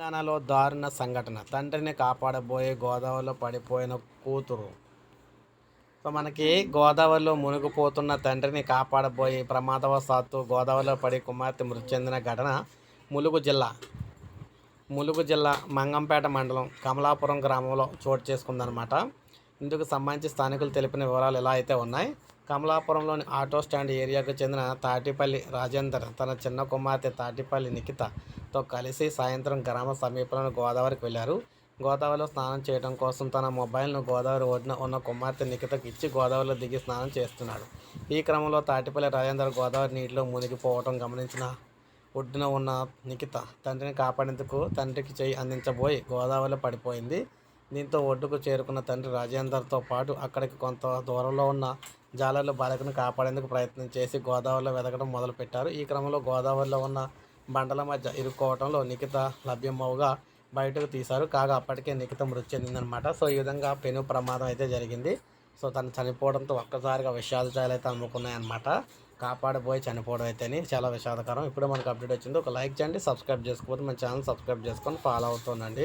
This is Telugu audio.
తెలంగాణలో దారుణ సంఘటన. తండ్రిని కాపాడబోయే గోదావరిలో పడిపోయిన కూతురు. సో మనకి గోదావరిలో మునిగిపోతున్న తండ్రిని కాపాడబోయే ప్రమాదవశాత్తు గోదావరిలో పడి కుమార్తె మృతి చెందిన ఘటన ములుగు జిల్లా. ములుగు జిల్లా మంగంపేట మండలం కమలాపురం గ్రామంలో చోటు చేసుకుందనమాట ఇందుకు సంబంధించి స్థానికులు తెలిపిన వివరాలు ఎలా అయితే ఉన్నాయి కమలాపురంలోని ఆటో స్టాండ్ ఏరియాకు చెందిన తాటిపల్లి రాజేందర్ తన చిన్న కుమార్తె తాటిపల్లి నిఖితతో కలిసి సాయంత్రం గ్రామ సమీపంలోని గోదావరికి వెళ్ళారు. గోదావరిలో స్నానం చేయడం కోసం తన మొబైల్ను గోదావరి ఒడ్డున ఉన్న కుమార్తె నిఖితకు ఇచ్చి గోదావరిలో దిగి స్నానం చేస్తున్నాడు. ఈ క్రమంలో తాటిపల్లి రాజేందర్ గోదావరి నీటిలో మునిగిపోవడం గమనించిన ఒడ్డున ఉన్న నిఖిత తండ్రిని కాపాడేందుకు తండ్రికి చేయి అందించబోయి గోదావరిలో పడిపోయింది. దీంతో ఒడ్డుకు చేరుకున్న తండ్రి రాజేందర్తో పాటు అక్కడికి కొంత దూరంలో ఉన్న జాలర్లు బాలికను కాపాడేందుకు ప్రయత్నం చేసి గోదావరిలో వెతకడం మొదలుపెట్టారు. ఈ క్రమంలో గోదావరిలో ఉన్న బండల మధ్య ఇరుక్కోవడంలో నిఖిత లభ్యమవుగా బయటకు తీశారు. కాగా అప్పటికే నిఖిత మృతి చెందిందనమాట సో ఈ విధంగా పెను ప్రమాదం అయితే జరిగింది. సో తను చనిపోవడంతో ఒక్కసారిగా విషాదాలు అయితే అమ్ముకున్నాయన్నమాట. కాపాడబోయి చనిపోవడం అయితేనే చాలా విషాదకరం. ఇప్పుడు మనకు అప్డేట్ వచ్చింది. ఒక లైక్ చేయండి సబ్స్క్రైబ్ చేసుకోవద్దు మన ఛానల్ సబ్స్క్రైబ్ చేసుకొని ఫాలో అవుతుందండి